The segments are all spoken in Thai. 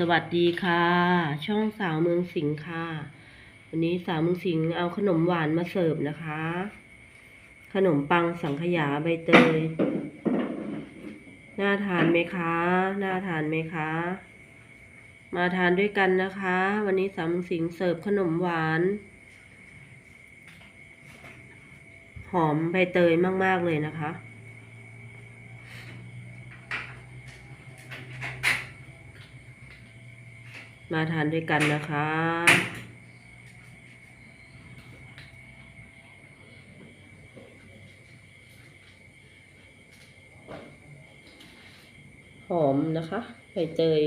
สวัสดีค่ะ ช่องสาวเมืองสิงห์ค่ะ วันนี้สาวเมืองสิงห์เอาขนมหวานมาเสิร์ฟนะคะ ขนมปังสังขยาใบเตย น่าทานไหมคะ น่าทานไหมคะ มาทานด้วยกันนะคะ วันนี้สาวเมืองสิงห์เสิร์ฟขนมหวาน หอมใบเตยมากๆเลยนะคะ มาทานด้วยกันนะคะ หอมนะคะใบเตย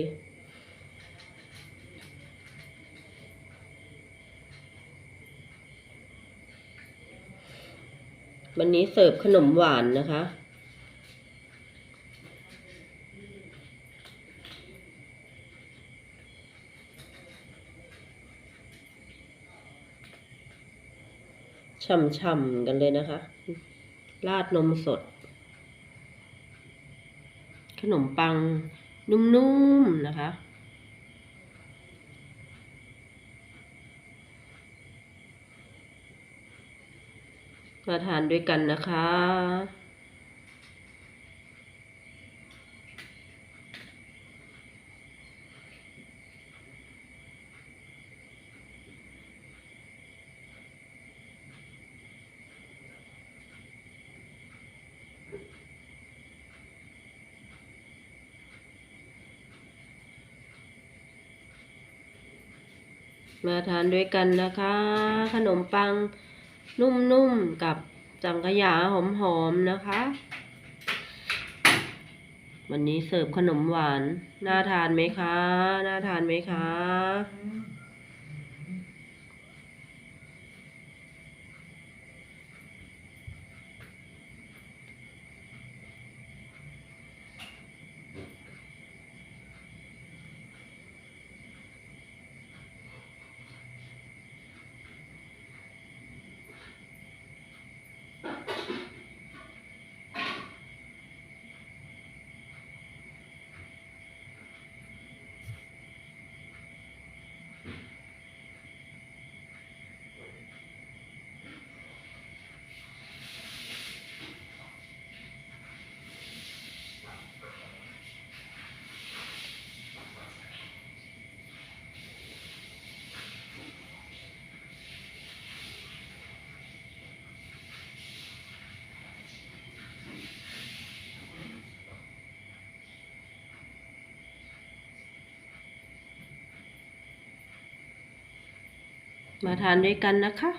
วันนี้เสิร์ฟขนมหวานนะคะ ฉ่ำๆกันเลยนะคะ ราดนมสด ขนมปังนุ่มๆนะคะ มาทานด้วยกันนะคะ มาทานด้วยกันนะคะ ขนมปังนุ่มๆกับจังกะยาหอมๆนะคะ วันนี้เสิร์ฟขนมหวาน น่าทานไหมคะ น่าทานไหมคะ มาทานด้วยกันนะคะ